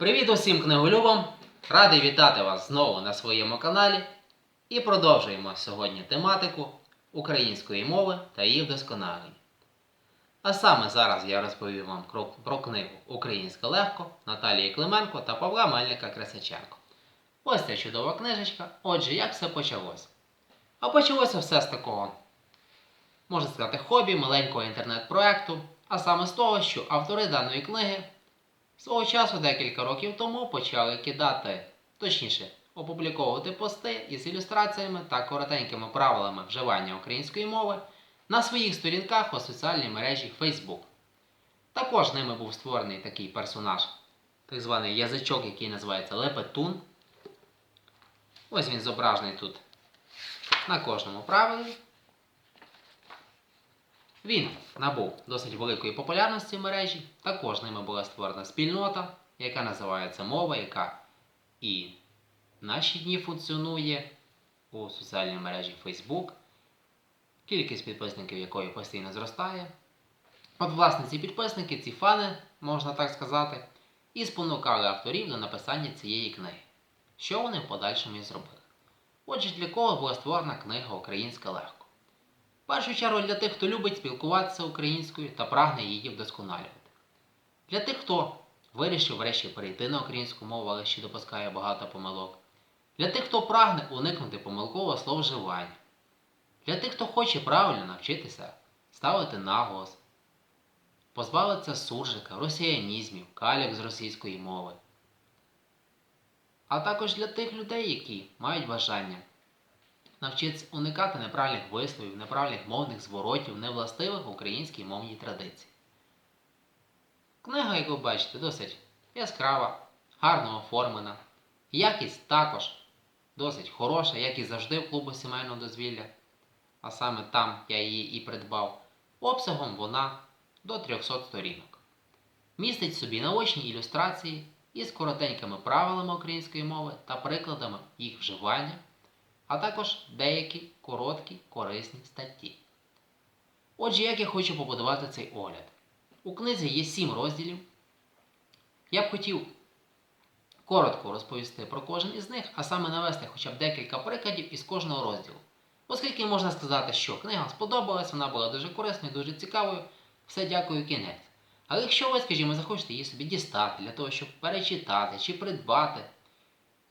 Привіт усім книголюбам! Радий вітати вас знову на своєму каналі. І продовжуємо сьогодні тематику української мови та її вдосконалення. А саме зараз я розповім вам про, книгу Українська легко Наталії Клименко та Павла Мельника Красиченко. Ось ця чудова книжечка. Отже, як все почалося? А почалося все з такого, можна сказати, хобі, маленького інтернет-проекту, а саме з того, що автори даної книги Свого часу декілька років тому почали кидати, точніше, опубліковувати пости із ілюстраціями та коротенькими правилами вживання української мови на своїх сторінках у соціальній мережі Facebook. Також ними був створений такий персонаж, так званий язичок, який називається Лепетун. Ось він зображений тут на кожному правилі. Він набув досить великої популярності в мережі. Також ними була створена спільнота, яка називається мова, яка і в наші дні функціонує у соціальній мережі Facebook, кількість підписників якої постійно зростає. От, власне, ці підписники, ці фани, можна так сказати, і спонукали авторів до написання цієї книги. Що вони в подальшому і зробили? Отже, для кого була створена книга Українська легко? Першу чергу для тих, хто любить спілкуватися українською та прагне її вдосконалювати. Для тих, хто вирішив врешті перейти на українську мову, але ще допускає багато помилок. Для тих, хто прагне уникнути помилкового словоживання. Для тих, хто хоче правильно навчитися ставити наголос, позбавитися суржика, росіянізмів, калік з російської мови. А також для тих людей, які мають бажання навчитися уникати неправильних висловів, неправильних мовних зворотів, невластивих українській мовній традиції. Книга, як ви бачите, досить яскрава, гарно оформлена. Якість також досить хороша, як і завжди в клубу сімейного дозвілля. А саме там я її і придбав. Обсягом вона до 300 сторінок. Містить собі наочні ілюстрації із коротенькими правилами української мови та прикладами їх вживання а також деякі короткі корисні статті. Отже, як я хочу побудувати цей огляд. У книзі є 7 розділів. Я б хотів коротко розповісти про кожен із них, а саме навести хоча б декілька прикладів із кожного розділу. Оскільки можна сказати, що книга сподобалась, вона була дуже корисною, дуже цікавою. Все дякую кінець. Але якщо ви, скажімо, захочете її собі дістати для того, щоб перечитати чи придбати,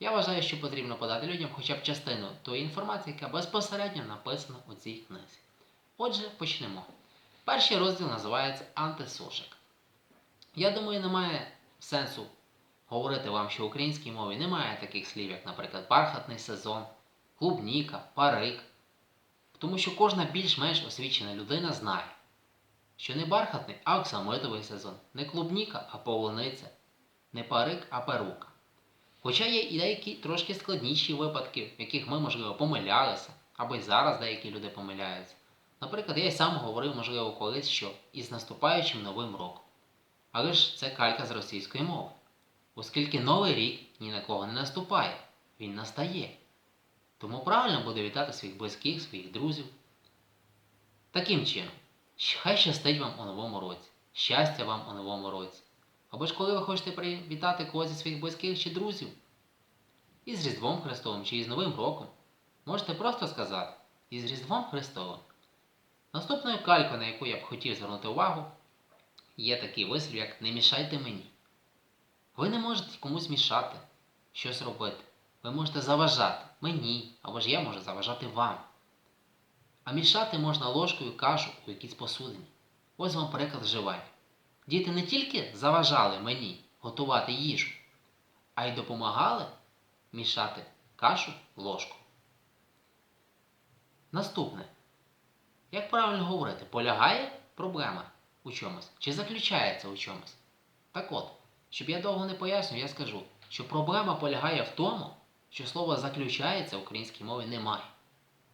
я вважаю, що потрібно подати людям хоча б частину тої інформації, яка безпосередньо написана у цій книзі. Отже, почнемо. Перший розділ називається Антисушик. Я думаю, немає сенсу говорити вам, що в українській мові немає таких слів, як, наприклад, бархатний сезон, клубніка, парик. Тому що кожна більш-менш освічена людина знає, що не бархатний, а оксамитовий сезон, не клубніка, а полуниця, не парик, а перука. Хоча є і деякі трошки складніші випадки, в яких ми, можливо, помилялися, або й зараз деякі люди помиляються. Наприклад, я й сам говорив, можливо, колись, що із наступаючим новим роком. Але ж це калька з російської мови. Оскільки новий рік ні на кого не наступає, він настає. Тому правильно буде вітати своїх близьких, своїх друзів. Таким чином, хай щастить вам у новому році, щастя вам у новому році. Або ж коли ви хочете привітати когось зі своїх близьких чи друзів, із Різдвом Христовим чи із Новим Роком, можете просто сказати із Різдвом Христовим. Наступною калькою, на яку я б хотів звернути увагу, є такий вислів, як не мішайте мені. Ви не можете комусь мішати, щось робити. Ви можете заважати мені, або ж я можу заважати вам. А мішати можна ложкою кашу у якійсь посудині. Ось вам приклад вживання. Діти не тільки заважали мені готувати їжу, а й допомагали мішати кашу ложку. Наступне. Як правильно говорити, полягає проблема у чомусь чи заключається у чомусь? Так от, щоб я довго не пояснював, я скажу, що проблема полягає в тому, що слово заключається в українській мові немає.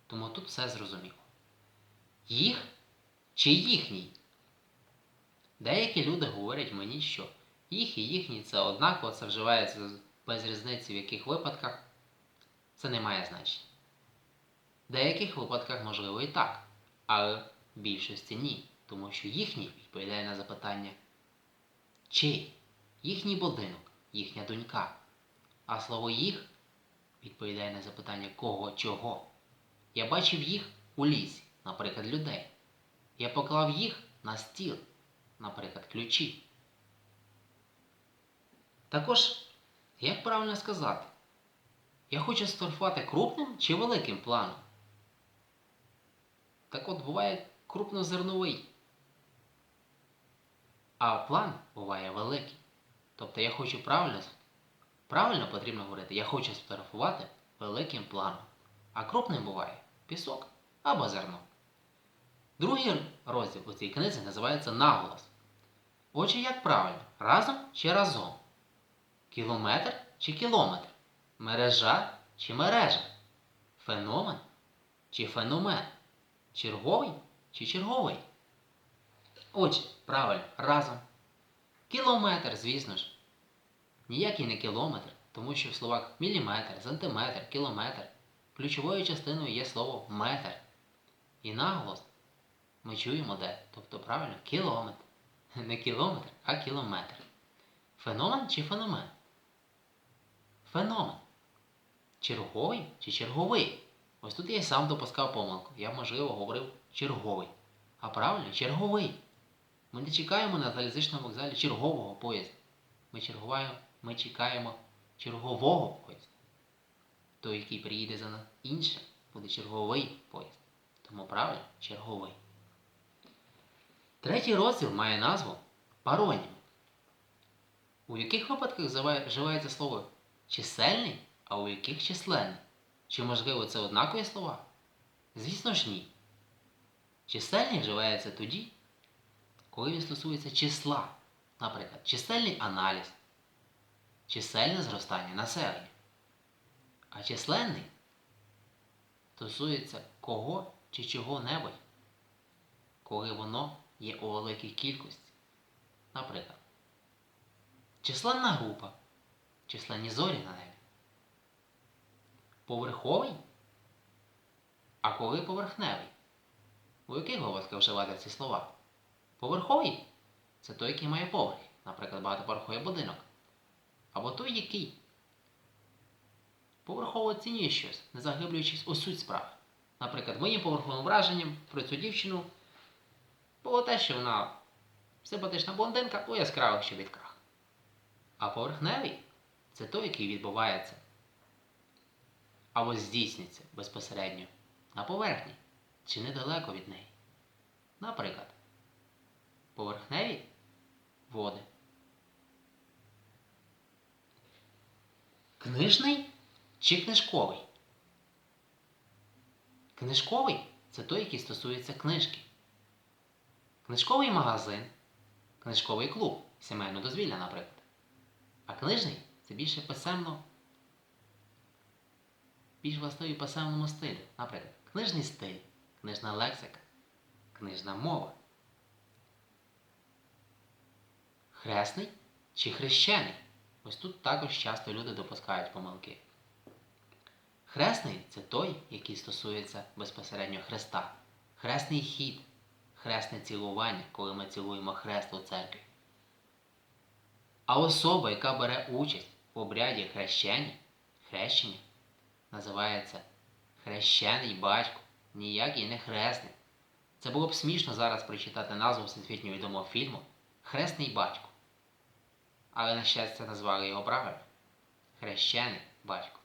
Тому тут все зрозуміло. Їх чи їхній Деякі люди говорять мені, що їх і їхні це однаково, це вживається без різниці в яких випадках, це не має значення. В деяких випадках, можливо, і так, але в більшості ні, тому що їхній відповідає на запитання, чи їхній будинок, їхня донька. А слово їх відповідає на запитання кого, чого. Я бачив їх у лісі, наприклад, людей. Я поклав їх на стіл, наприклад, ключі. Також, як правильно сказати, я хочу сфотографувати крупним чи великим планом. Так от буває крупнозерновий. А план буває великий. Тобто я хочу правильно, правильно потрібно говорити, я хочу сфотографувати великим планом. А крупним буває пісок або зерно. Другий розділ у цій книзі називається наголос. Отже, як правильно, разом чи разом? Кілометр чи кілометр? Мережа чи мережа? Феномен чи феномен? Черговий чи черговий? Отже, правильно, разом. Кілометр, звісно ж. Ніякий не кілометр, тому що в словах міліметр, сантиметр, кілометр ключовою частиною є слово метр. І наголос ми чуємо де. Тобто правильно, кілометр. Не кілометр, а кілометр. Феномен чи феномен? Феномен. Черговий чи черговий? Ось тут я сам допускав помилку. Я, можливо, говорив черговий. А правильно, черговий. Ми не чекаємо на залізничному вокзалі чергового поїзда. Ми, чергуваємо, ми чекаємо чергового поїзда. Той, який приїде за нас інше, буде черговий поїзд. Тому правильно, черговий. Третій розділ має назву паронім. У яких випадках вживається слово чисельний, а у яких численний? Чи можливо це однакові слова? Звісно ж ні. Чисельний вживається тоді, коли він стосується числа. Наприклад, чисельний аналіз, чисельне зростання населення. А численний стосується кого чи чого-небудь, коли воно є у великій кількості. Наприклад, численна група, численні зорі на небі. Поверховий, а коли поверхневий. У яких випадках вживати ці слова? Поверховий це той, який має поверх, наприклад, багатоповерховий будинок. Або той, який поверхово оцінює щось, не заглиблюючись у суть справи. Наприклад, моїм поверховим враженням про цю дівчину було те, що вона симпатична блондинка у яскравих щобітках. А поверхневий це той, який відбувається або здійснюється безпосередньо на поверхні чи недалеко від неї. Наприклад, поверхневі води. Книжний чи книжковий? Книжковий це той, який стосується книжки. Книжковий магазин, книжковий клуб, сімейне дозвілля, наприклад. А книжний це більше писемно, більш властивий писемному стилю. Наприклад, книжний стиль, книжна лексика, книжна мова. Хресний чи хрещений? Ось тут також часто люди допускають помилки. Хресний це той, який стосується безпосередньо хреста. Хресний хід, хресне цілування, коли ми цілуємо хрест у церкві. А особа, яка бере участь в обряді хрещення, хрещення, називається хрещений батько, ніякий не хресний. Це було б смішно зараз прочитати назву всесвітньо відомого фільму Хресний батько. Але, на щастя, назвали його правильно Хрещений батько.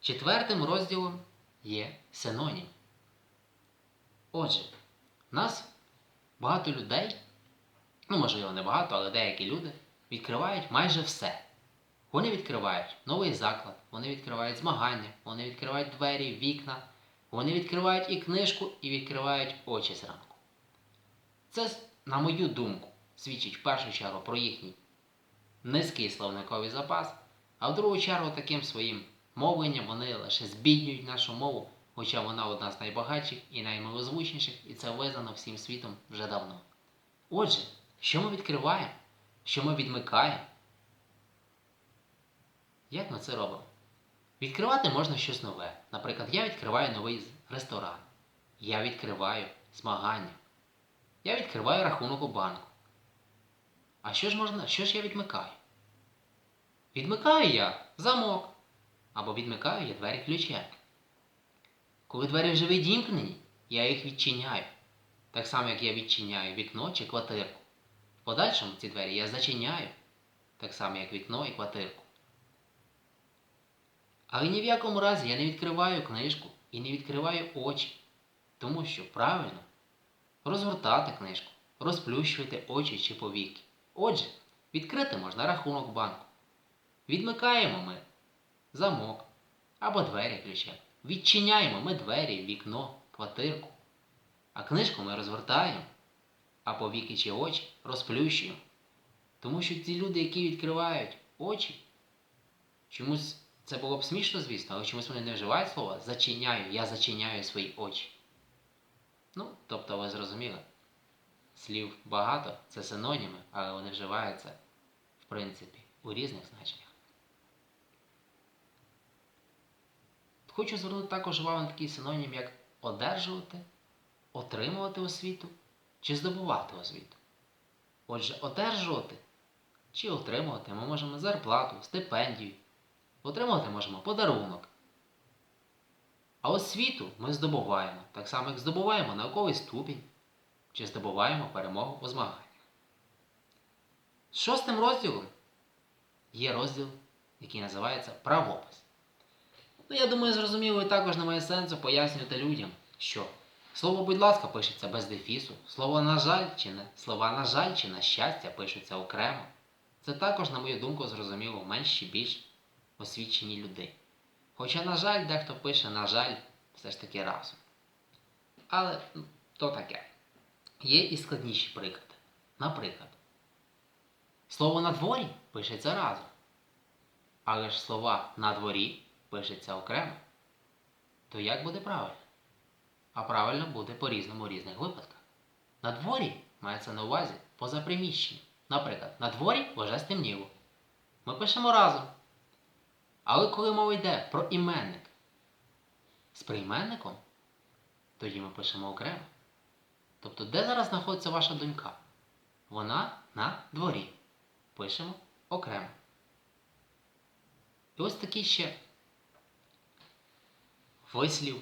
Четвертим розділом є синонім. Отже, в нас багато людей, ну можливо не багато, але деякі люди відкривають майже все. Вони відкривають новий заклад, вони відкривають змагання, вони відкривають двері, вікна, вони відкривають і книжку, і відкривають очі зранку. Це, на мою думку, свідчить в першу чергу про їхній низький словниковий запас, а в другу чергу таким своїм мовленням вони лише збіднюють нашу мову, хоча вона одна з найбагатших і наймилозвучніших, і це визнано всім світом вже давно. Отже, що ми відкриваємо, що ми відмикаємо? Як ми це робимо? Відкривати можна щось нове. Наприклад, я відкриваю новий ресторан. Я відкриваю змагання. Я відкриваю рахунок у банку. А що ж можна, що ж я відмикаю? Відмикаю я замок. Або відмикаю я двері ключем. Коли двері вже відімкнені, я їх відчиняю. Так само, як я відчиняю вікно чи квартирку. В подальшому ці двері я зачиняю, так само, як вікно і квартирку. Але ні в якому разі я не відкриваю книжку і не відкриваю очі, тому що правильно розгортати книжку, розплющувати очі чи повіки. Отже, відкрити можна рахунок банку. Відмикаємо ми замок або двері ключем. Відчиняємо ми двері, вікно, квартирку. А книжку ми розгортаємо, а повіки чи очі розплющуємо. Тому що ці люди, які відкривають очі, чомусь це було б смішно, звісно, але чомусь вони не вживають слова зачиняю, я зачиняю свої очі. Ну, тобто ви зрозуміли. Слів багато, це синоніми, але вони вживаються, в принципі, у різних значеннях. Хочу звернути також увагу на такий синонім, як одержувати, отримувати освіту чи здобувати освіту. Отже, одержувати чи отримувати ми можемо зарплату, стипендію, отримувати можемо подарунок. А освіту ми здобуваємо, так само, як здобуваємо науковий ступінь чи здобуваємо перемогу у змаганнях. Шостим розділом є розділ, який називається правопис. Ну, я думаю, зрозуміло, і також немає сенсу пояснювати людям, що слово, будь ласка, пишеться без дефісу, слово на жаль чи не слова на жаль чи на щастя пишуться окремо. Це також, на мою думку, зрозуміло менш чи більш освічені людей. Хоча, на жаль, дехто пише, на жаль, все ж таки разом. Але ну, то таке. Є і складніші приклади. Наприклад, слово на дворі пишеться разом. Але ж слова на дворі пишеться окремо. То як буде правильно? А правильно буде по-різному у різних випадках. На дворі мається на увазі поза приміщенням. Наприклад, на дворі вже стемніло. Ми пишемо разом. Але коли мова йде про іменник з прийменником, тоді ми пишемо окремо. Тобто, де зараз знаходиться ваша донька? Вона на дворі. Пишемо окремо. І ось такий ще вислів,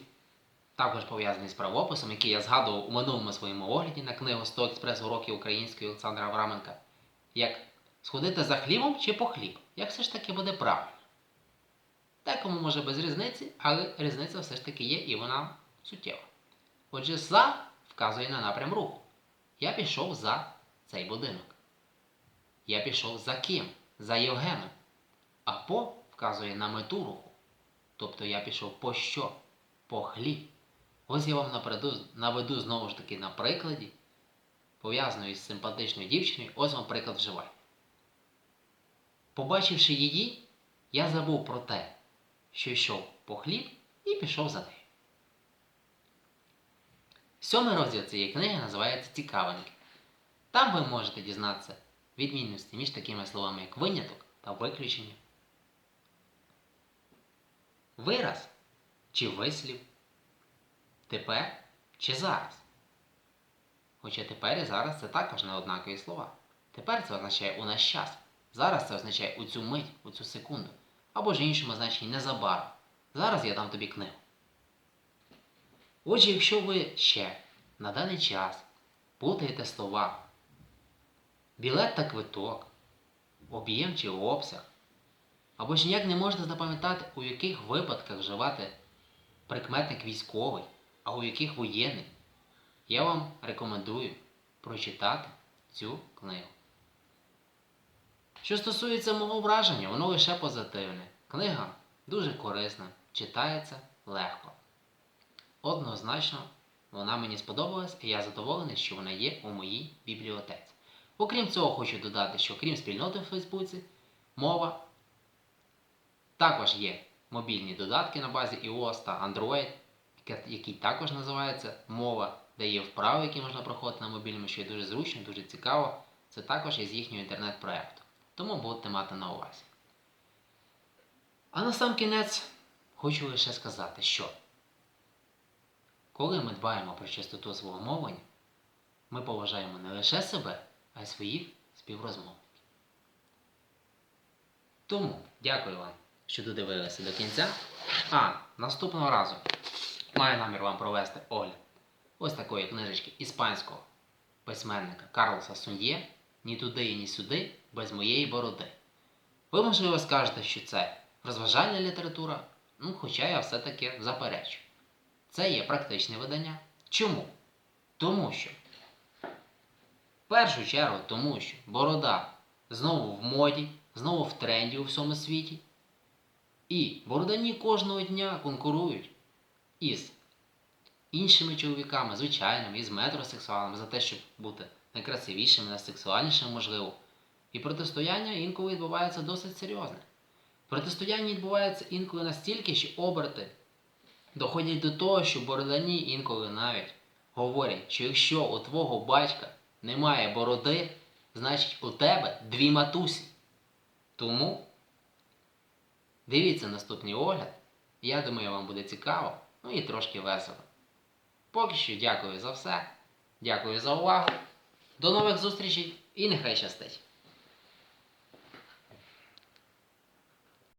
також пов'язаний з правописом, який я згадував у минулому своєму огляді на книгу 100 експрес уроків української Олександра Авраменка, як сходити за хлібом чи по хліб. Як все ж таки буде правильно? Декому може без різниці, але різниця все ж таки є і вона суттєва. Отже, за вказує на напрям руху. Я пішов за цей будинок. Я пішов за ким? За Євгеном. А по вказує на мету руху. Тобто я пішов по що? По хліб. Ось я вам напереду, наведу знову ж таки на прикладі, пов'язаної із симпатичною дівчиною, ось вам приклад вживай. Побачивши її, я забув про те, що йшов по хліб і пішов за нею. Сьомий розділ цієї книги називається Цікавинки. Там ви можете дізнатися відмінності між такими словами, як виняток та виключення. Вираз чи вислів. Тепер чи зараз. Хоча тепер і зараз це також не однакові слова. Тепер це означає у наш час. Зараз це означає у цю мить, у цю секунду. Або ж іншому значенні незабаром. Зараз я дам тобі книгу. Отже, якщо ви ще на даний час путаєте слова білет та квиток, об'єм чи обсяг, або ж ніяк не можете запам'ятати, у яких випадках вживати прикметник військовий, а у яких воєнний, я вам рекомендую прочитати цю книгу. Що стосується мого враження, воно лише позитивне. Книга дуже корисна, читається легко. Однозначно, вона мені сподобалась, і я задоволений, що вона є у моїй бібліотеці. Окрім цього, хочу додати, що крім спільноти в Фейсбуці, мова також є мобільні додатки на базі iOS та Android, який також називається мова, де є вправи, які можна проходити на мобільному, що є дуже зручно, дуже цікаво. Це також із їхнього інтернет-проєкту. Тому будете мати на увазі. А на сам кінець хочу лише сказати, що коли ми дбаємо про чистоту свого мовлення, ми поважаємо не лише себе, а й своїх співрозмовників. Тому дякую вам, що додивилися до кінця. А наступного разу маю намір вам провести огляд ось такої книжечки іспанського письменника Карлоса Суньє Ні туди і ні сюди без моєї бороди. Ви, можливо, скажете, що це розважальна література, ну, хоча я все-таки заперечу. Це є практичне видання. Чому? Тому що, в першу чергу, тому що борода знову в моді, знову в тренді у всьому світі. І бородані кожного дня конкурують із іншими чоловіками, звичайними, із метросексуалами за те, щоб бути найкрасивішими, найсексуальнішими, можливо. І протистояння інколи відбувається досить серйозне. Протистояння відбувається інколи настільки, що оберти доходять до того, що бородані інколи навіть говорять, що якщо у твого батька немає бороди, значить у тебе дві матусі. Тому дивіться наступний огляд. Я думаю, вам буде цікаво, ну і трошки весело. Поки що дякую за все. Дякую за увагу. До нових зустрічей і нехай щастить!